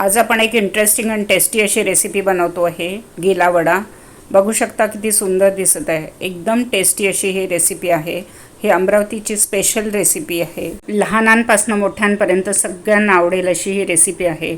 आज आपण एक इंटरेस्टिंग आणि टेस्टी अशी रेसिपी बनवतो आहे. गिला वडा. बघू शकता किती सुंदर दिसत आहे. एकदम टेस्टी अशी ही रेसिपी आहे. ही अमरावतीची स्पेशल रेसिपी आहे. लहानांपासून मोठ्यांपर्यंत सगळ्यांना आवडेल अशी ही रेसिपी आहे.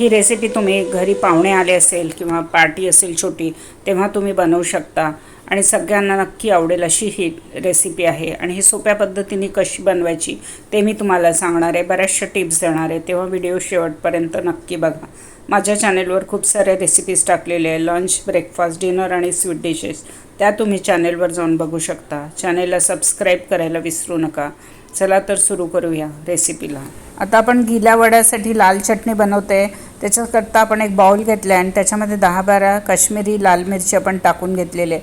ही रेसिपी तुम्ही घरी पाहुणे आले असेल किंवा पार्टी असेल छोटी तेव्हा तुम्ही बनवू शकता. आणि सगळ्यांना नक्की आवडेल अशी ही रेसिपी आहे. आणि ही सोप्या पद्धतीने कशी बनवायची ते मी तुम्हाला सांगणार आहे. बऱ्याचशा टिप्स देणार आहे. तेव्हा व्हिडिओ शेवटपर्यंत नक्की बघा. माझ्या चॅनेलवर खूप साऱ्या रेसिपीज टाकलेले आहे. लंच ब्रेकफास्ट डिनर आणि स्वीट डिशेस त्या तुम्ही चॅनेलवर जाऊन बघू शकता. चॅनेलला सबस्क्राईब करायला विसरू नका. चला तर सुरू करूया रेसिपीला आता आपण गिल्या वड्यासाठी लाल चटणी बनवते. त्याच्याकरता आपण एक बाउल घेतला आहे आणि त्याच्यामध्ये दहा बारा काश्मीरी लाल मिरची आपण टाकून घेतलेले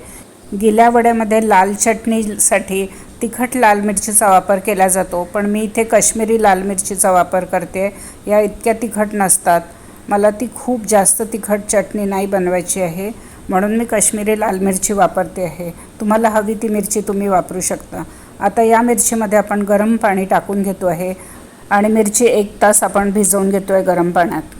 गिल्या वड्यामध्ये लाल चटणीसाठी तिखट लाल मिरचीचा वापर केला जातो पण मी इथे काश्मीरी लाल मिरचीचा वापर करते. या इतक्या तिखट नसतात. मला ती खूप जास्त तिखट चटणी नाही बनवायची आहे. म्हणून मी काश्मीरी लाल मिरची वापरते आहे. तुम्हाला हवी ती मिरची तुम्ही वापरू शकता. आता या मिरचीमध्ये आपण गरम पाणी टाकून घेतो आहे. आणि मिरची एक तास आपण भिजवून घेतो आहे गरम पाण्यात.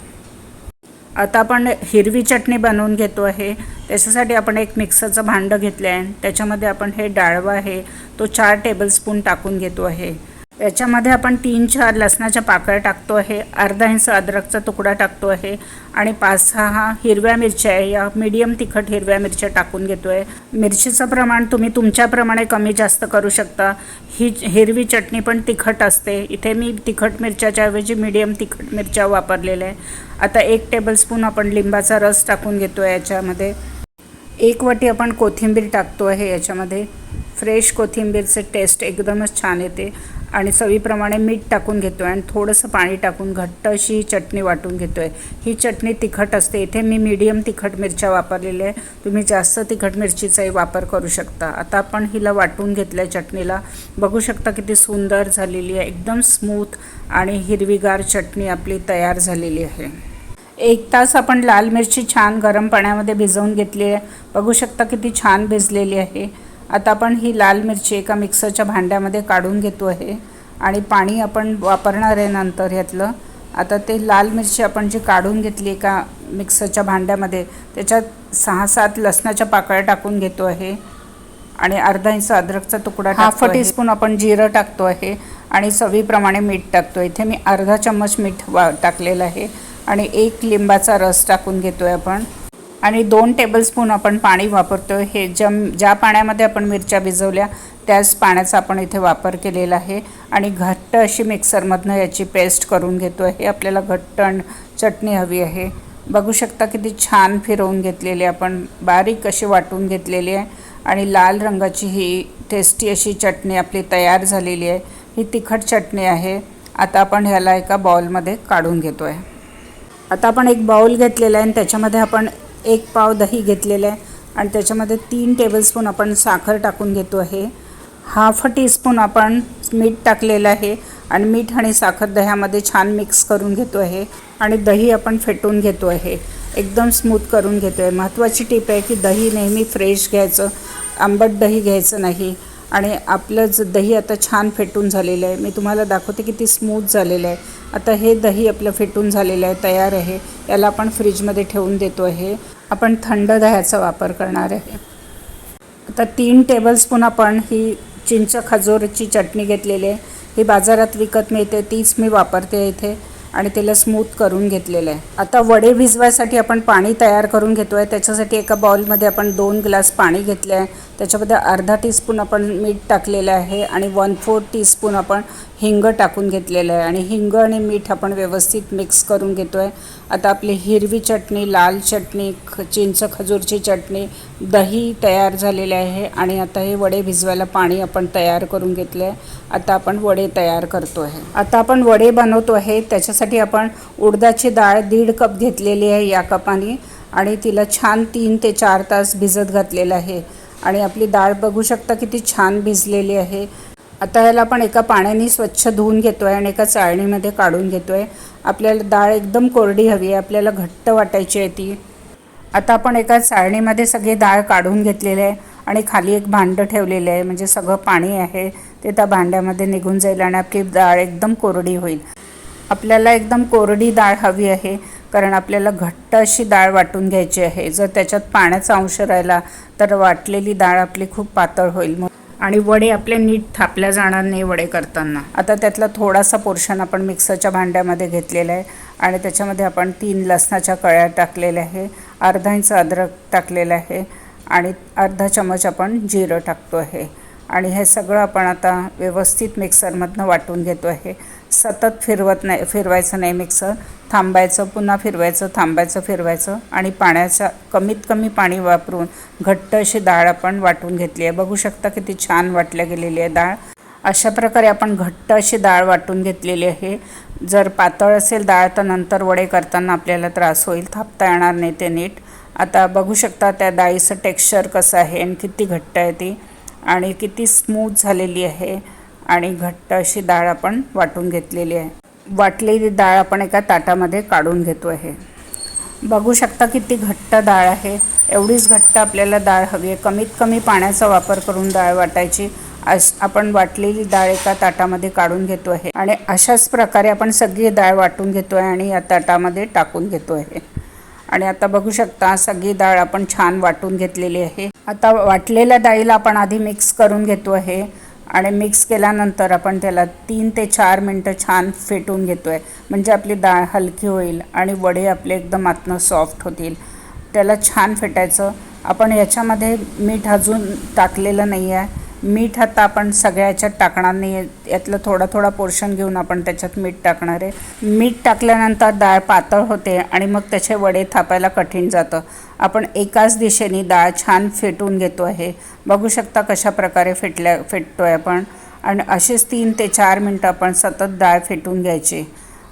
आता आपण हिरवी चटणी बनवून घेतो आहे. त्याच्यासाठी आपण एक मिक्सरचं भांडं घेतलं आहे त्याच्यामध्ये आपण हे डाळवा आहे. तो चार टेबलस्पून टाकून घेतो आहे. याच्यामध्ये आपण तीन चार लसणाच्या पाकळ्या टाकतो आहे. अर्धा इंच अद्रकचा तुकडा टाकतो आहे. आणि पाच सहा हिरव्या मिरच्या आहे. या मीडियम तिखट हिरव्या मिरच्या टाकून घेतो आहे मिरचीचं प्रमाण तुम्ही तुमच्याप्रमाणे कमी जास्त करू शकता. ही हिरवी चटणी पण तिखट असते. इथे मी तिखट मिरच्याच्या ऐवजी मीडियम तिखट मिरच्या वापरलेल्या आहे. आता एक टेबलस्पून आपण लिंबाचा रस टाकून घेतो आहे याच्यामध्ये. एक वाटी आपण कोथिंबीर टाकतो आहे याच्यामध्ये. फ्रेश कोथिंबीरचे टेस्ट एकदमच छान येते. आणि चवीप्रमाणे मीठ टाकून घेतो आहे आणि थोडंसं पाणी टाकून घट्ट अशी चटणी वाटून घेतो आहे ही चटणी तिखट असते. इथे मी मीडियम तिखट मिरच्या वापरलेल्या आहे. तुम्ही जास्त तिखट मिरचीचाही वापर करू शकता. आता आपण हिला वाटून घेतलं आहे चटणीला. बघू शकता किती सुंदर झालेली आहे. एकदम स्मूथ आणि हिरवीगार चटणी आपली तयार झालेली आहे. एक तास आपण लाल मिरची छान गरम पाण्यामध्ये भिजवून घेतली आहे. बघू शकता किती छान भिजलेली आहे. आता आपण ही लाल मिरची एका मिक्सरच्या भांड्यामध्ये काढून घेतो आहे. आणि पाणी आपण वापरणार आहे नंतर ह्यातलं. आता ते लाल मिरची आपण जी काढून घेतली एका मिक्सरच्या भांड्यामध्ये त्याच्यात सहा सात लसणाच्या पाकळ्या टाकून घेतो आहे. आणि अर्धा इंच अद्रकचा तुकडा हाफ टीस्पून आपण जिरं टाकतो आहे आणि चवीप्रमाणे मीठ टाकतो इथे मी अर्धा चम्मच मीठ वा टाकलेलं आहे. आणि एक लिंबाचा रस टाकून घेतो आहे आपण. आणि दोन टेबलस्पून आपण पाणी वापरतो. हे जम ज्या पाण्यामध्ये आपण मिरच्या भिजवल्या त्याच पाण्याचा आपण इथे वापर केलेला आहे. आणि घट्ट अशी मिक्सरमधनं याची पेस्ट करून घेतो आहे आपल्याला घट्ट चटणी हवी आहे. बघू शकता किती छान फिरवून घेतलेली आपण बारीक अशी वाटून घेतलेली आहे. आणि लाल रंगाची ही टेस्टी अशी चटणी आपली तयार झालेली आहे. ही तिखट चटणी आहे. आता आपण ह्याला एका बाउलमध्ये काढून घेतो आहे आता आपण एक बाउल घेतलेला आहे आणि त्याच्यामध्ये आपण एक पाव दही घेतलेलं आहे आणि त्याच्यामध्ये तीन टेबलस्पून आपण साखर टाकून घेतो आहे. हाफ टीस्पून आपण मीठ टाकलेलं आहे आणि मीठ आणि साखर दह्यामध्ये छान मिक्स करून घेतो आहे. आणि दही आपण फेटून घेतो आहे. एकदम स्मूथ करून घेतो आहे. महत्त्वाची टीप आहे की दही नेहमी फ्रेश घ्यायचं. आंबट दही घ्यायचं नाही. आणि आपलं ज दही आता छान फेटून झालेलं आहे. मी तुम्हाला दाखवते किती स्मूथ झालेलं आहे. आता हे दही आपलं फेटून झालेलं आहे तयार आहे. याला आपण फ्रीजमध्ये ठेवून देतो आहे. आपण थंड दह्याचा वापर करणार आहे. आता तीन टेबलस्पून आपण ही चिंच खजूरची चटणी घेतलेली आहे. ही बाजारात विकत मिळते तीच मी वापरते इथे. आणि तिला स्मूथ करून घेतलेलं आहे. आता वडे भिजवायसाठी आपण पाणी तयार करून घेतो आहे त्याच्यासाठी एका बाउलमध्ये आपण दोन ग्लास पाणी घेतले आहे त्याच्यामध्ये अर्धा टीस्पून आपण मीठ टाकलेलं आहे आणि वन फोर टीस्पून आपण हिंग टाकून घेतलेलं आहे आणि हिंग आणि मीठ आपण व्यवस्थित मिक्स करून घेतो आहे आता आपली हिरवी चटणी लाल चटणी ख चिंच खजूरची चटणी दही तयार झालेले आहे आणि आता हे वडे भिजवायला पाणी आपण तयार करून घेतलं आहे आता आपण वडे तयार करतो आहे आता आपण वडे बनवतो आहे त्याच्यासाठी आपण उडदाची डाळ दीड कप घेतलेली आहे या कपाने आणि तिला छान तीन ते चार तास भिजत घातलेलं आहे. आणि आपली डाळ बघू शकता किती छान भिजलेली आहे. आता ह्याला आपण एका पाण्याने स्वच्छ धुवून घेतो आहे आणि एका चाळणीमध्ये काढून घेतो आहे आपल्याला डाळ एकदम कोरडी हवी आहे आपल्याला घट्ट वाटायची आहे ती. आता आपण एका चाळणीमध्ये सगळी डाळ काढून घेतलेली आहे आणि खाली एक भांडं ठेवलेलं आहे म्हणजे सगळं पाणी आहे ते त्या भांड्यामध्ये निघून जाईल आणि आपली डाळ एकदम कोरडी होईल. आपल्याला एकदम कोरडी डाळ हवी आहे कारण आपल्याला घट्ट अशी डाळ वाटून घ्यायची आहे. जर त्याच्यात पाण्याचा अंश राहिला तर वाटलेली डाळ आपली खूप पातळ होईल. आणि वडे आपले नीट थापल्या जाणार नाही वडे करताना. आता त्यातला थोडासा पोर्शन आपण मिक्सरच्या भांड्यामध्ये घेतलेला आहे आणि त्याच्यामध्ये आपण तीन लसणाच्या कळ्या टाकलेल्या आहे अर्धा इंच अद्रक टाकलेलं आहे आणि अर्धा चमच आपण जिरं टाकतो आहे. आणि हे सगळं आपण आता व्यवस्थित मिक्सरमधनं वाटून घेतो आहे. सतत फिरवत नाही फिरवायचं नाही मिक्सर. थांबायचं पुन्हा फिरवायचं थांबायचं फिरवायचं आणि पाण्याचा कमीत कमी पाणी वापरून घट्ट अशी डाळ आपण वाटून घेतली आहे. बघू शकता किती छान वाटल्या गेलेली आहे डाळ. अशा प्रकारे आपण घट्ट अशी डाळ वाटून घेतलेली आहे. जर पातळ असेल डाळ तर नंतर वडे करताना आपल्याला त्रास होईल. थापता येणार नाही ते नीट. आता बघू शकता त्या डाळीचं टेक्स्चर कसं आहे आणि किती घट्ट आहे ती. आणि किती स्मूथ झालेली आहे. आणि घट्ट अशी डाळ आपण वाटून घेतलेली आहे. वाटलेली डाळ आपण एका ताटामध्ये काढून घेतो आहे बघू शकता किती घट्ट डाळ आहे. एवढीच घट्ट आपल्याला डाळ हवी आहे. कमीत कमी पाण्याचा वापर करून डाळ वाटायची. अस आपण वाटलेली डाळ एका ताटामध्ये काढून घेतो आहे आणि अशाच प्रकारे आपण सगळी डाळ वाटून घेतो आहे आणि या ताटामध्ये टाकून घेतो आहे आणि आता बघू शकता सगळी डाळ आपण छान वाटून घेतलेली आहे. आता वाटलेल्या डाळीला आपण आधी मिक्स करून घेतो आहे आणि मिक्स केल्यानंतर आपण त्याला तीन ते चार मिनटं छान फेटून घेतो आहे म्हणजे आपली डाळ हलकी होईल आणि वडे आपले एकदम आतनं सॉफ्ट होतील. त्याला छान फेटायचं. आपण याच्यामध्ये मीठ अजून टाकलेलं नाही आहे मीठ आता आपण सगळ्या याच्यात टाकणार नाही. यातलं थोडा थोडा पोर्शन घेऊन आपण त्याच्यात मीठ टाकणार आहे. मीठ टाकल्यानंतर डाळ पातळ होते आणि मग त्याचे वडे थापायला कठीण जातं. आपण एकाच दिशेने डाळ छान फेटून घेतो आहे. बघू शकता कशा प्रकारे फेटल्या फेटतो आहे आपण. आणि असेच तीन ते चार मिनटं आपण सतत डाळ फेटून घ्यायची.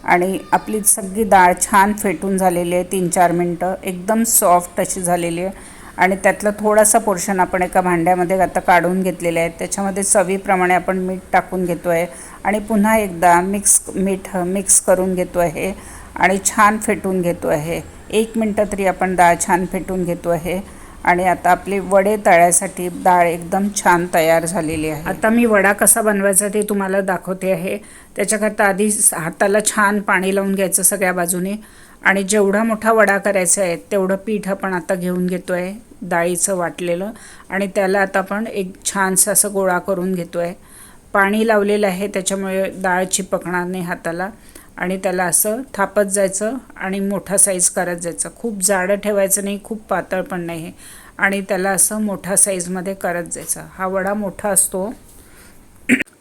आणि आपली सगळी डाळ छान फेटून झालेली आहे तीन चार मिनटं. एकदम सॉफ्ट अशी झालेली आहे. आणि त्यातलं थोडासा पोर्शन आपण एका भांड्यामध्ये आता काढून घेतलेले आहे. त्याच्यामध्ये चवीप्रमाणे आपण मीठ टाकून घेतो आहे आणि पुन्हा एकदा मिक्स मीठ मिक्स करून घेतो आहे आणि छान फेटून घेतो आहे एक मिनटं तरी आपण डाळ छान फेटून घेतो आहे आणि आता आपली वडे तळ्यासाठी डाळ एकदम छान तयार झालेली आहे. आता मी वडा कसा बनवायचा ते तुम्हाला दाखवते आहे. त्याच्याकरता आधी हाताला छान पाणी लावून घ्यायचं सगळ्या बाजूने. आणि जेवढा मोठा वडा करायचा आहे तेवढं पीठ आपण आता घेऊन घेतो आहे डाळीचं वाटलेलं. आणि त्याला आता आपण एक छानसं असं गोळा करून घेतो आहे पाणी लावलेलं आहे त्याच्यामुळे डाळ चिपकणार नाही हाताला. आणि त्याला असं थापत जायचं आणि मोठा साईज करत जायचं. खूप जाडं ठेवायचं नाही खूप पातळ पण नाही. आणि त्याला असं मोठा साईजमध्ये करत जायचं. हा वडा मोठा असतो.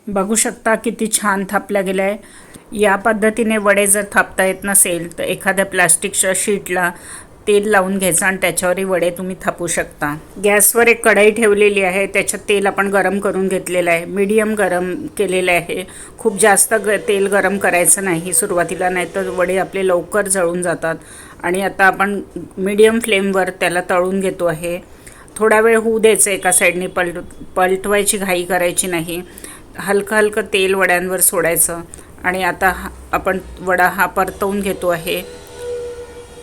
बघू शकता किती छान थापल्या गेला आहे. या पद्धतीने वडे जर थापता येत नसेल तर एखाद्या प्लास्टिकच्या शीटला तेल लावून घ्यायचं आणि त्याच्यावरही वडे तुम्ही थापू शकता. गॅसवर एक कढई ठेवलेली आहे त्याच्यात तेल आपण गरम करून घेतलेलं आहे. मीडियम गरम केलेलं आहे. खूप जास्त ग तेल गरम करायचं नाही सुरुवातीला नाही तर वडे आपले लवकर जळून जातात. आणि आता आपण मीडियम फ्लेमवर त्याला तळून घेतो आहे. थोडा वेळ होऊ द्यायचं एका साईडने पलट पलटवायची घाई करायची नाही. हलकं हलकं तेल वड्यांवर सोडायचं. आणि आता हा आपण वडा हा परतवून घेतो आहे.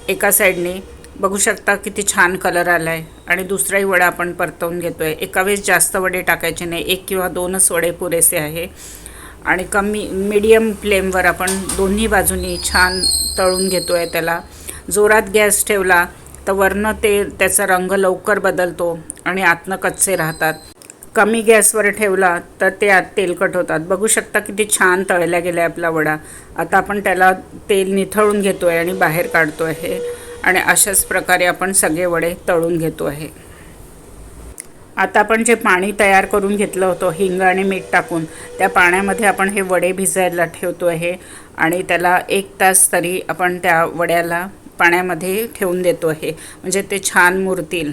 एका साईडने. बघू शकता किती छान कलर आला आहे आणि दुसराही वडा आपण परतवून घेतो आहे एका वेळेस जास्त वडे टाकायचे नाही. एक किंवा दोनच वडे पुरेसे आहे. आणि कमी मीडियम फ्लेमवर आपण दोन्ही बाजूनी छान तळून घेतो आहे त्याला. जोरात गॅस ठेवला तर वरनं ते त्याचा रंग लवकर बदलतो आणि आतनं कच्चे राहतात. कमी गॅसवर ठेवला तर ते आत तेलकट होतात. बघू शकता किती छान तळल्या गेल्या आपला वडा. आता आपण त्याला तेल निथळून घेतो आहे आणि बाहेर काढतो आहे आणि अशाच प्रकारे आपण सगळे वडे तळून घेतो आहे. आता आपण जे पाणी तयार करून घेतलं होतं हिंग आणि मीठ टाकून त्या पाण्यामध्ये आपण हे वडे भिजायला ठेवतो आहे. आणि त्याला एक तास तरी आपण त्या वड्याला पाण्यामध्ये ठेवून देतो आहे. म्हणजे ते छान मुरतील.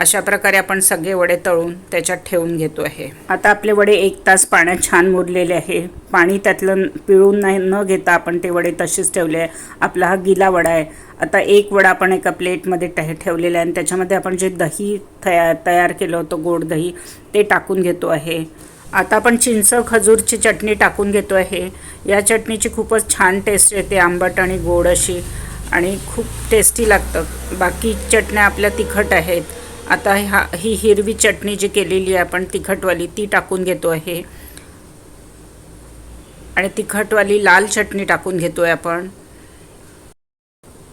अशा प्रकारे आपण सगळे वडे तळून त्याच्यात ठेवून घेतो आहे. आता आपले वडे एक तास पाण्यात छान मुरलेले आहे. पाणी त्यातलं पिळून नाही न घेता आपण ते वडे तसेच ठेवले आहे. आपला हा गिला वडा आहे. आता एक वडा आपण एका प्लेटमध्ये टे ठेवलेला आहे आणि त्याच्यामध्ये आपण जे दही तया तयार केलं होतं गोड दही ते टाकून घेतो आहे. आता आपण चिंच खजूरची चटणी टाकून घेतो आहे. या चटणीची खूपच छान टेस्ट येते आंबट आणि गोड अशी. आणि खूप टेस्टी लागतं. बाकी चटण्या आपल्या तिखट आहेत. आता ह्या ही हिरवी चटणी जी केलेली आहे आपण तिखटवाली ती टाकून घेतो आहे आणि तिखटवाली लाल चटणी टाकून घेतो आहे आपण.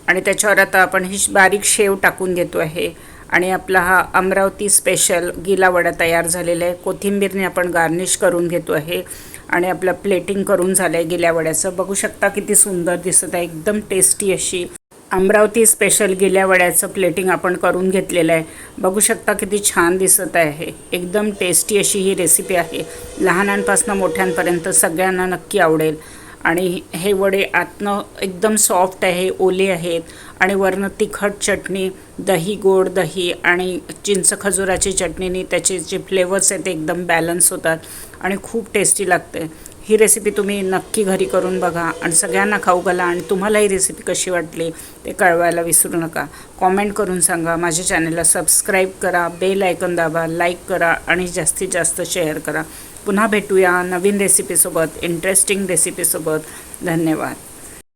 आणि त्याच्यावर आता आपण ही बारीक शेव टाकून घेतो आहे आणि आपला हा अमरावती स्पेशल गिलावडा तयार झालेला आहे. कोथिंबीरने आपण गार्निश करून घेतो आहे आणि आपलं प्लेटिंग करून झालं आहे गिल्यावड्याचं बघू शकता किती सुंदर दिसत आहे. एकदम टेस्टी अशी. अमरावती स्पेशल गेल्या वड्याचं प्लेटिंग आपण करून घेतलेलं आहे. बघू शकता किती छान दिसत आहे एकदम टेस्टी अशी ही रेसिपी आहे. लहानांपासून मोठ्यांपर्यंत सगळ्यांना नक्की आवडेल. आणि हे वडे आतनं एकदम सॉफ्ट आहे ओले आहेत. आणि वरनं तिखट चटणी दही गोड दही आणि चिंच खजुराची चटणीने त्याचे जे फ्लेवर्स आहेत ते एकदम बॅलन्स होतात. आणि खूप टेस्टी लागते. ही रेसिपी तुम्ही नक्की घरी करून बघा आणि सगळ्यांना खाऊ घाला आणि तुम्हाला ही रेसिपी कशी वाटली ते कळवायला विसरू नका. कॉमेंट करून सांगा. माझ्या चॅनलला सबस्क्राईब करा बेल आयकन दाबा लाईक करा आणि जास्तीत जास्त शेअर करा. पुन्हा भेटूया नवीन रेसिपीसोबत इंटरेस्टिंग रेसिपीसोबत धन्यवाद.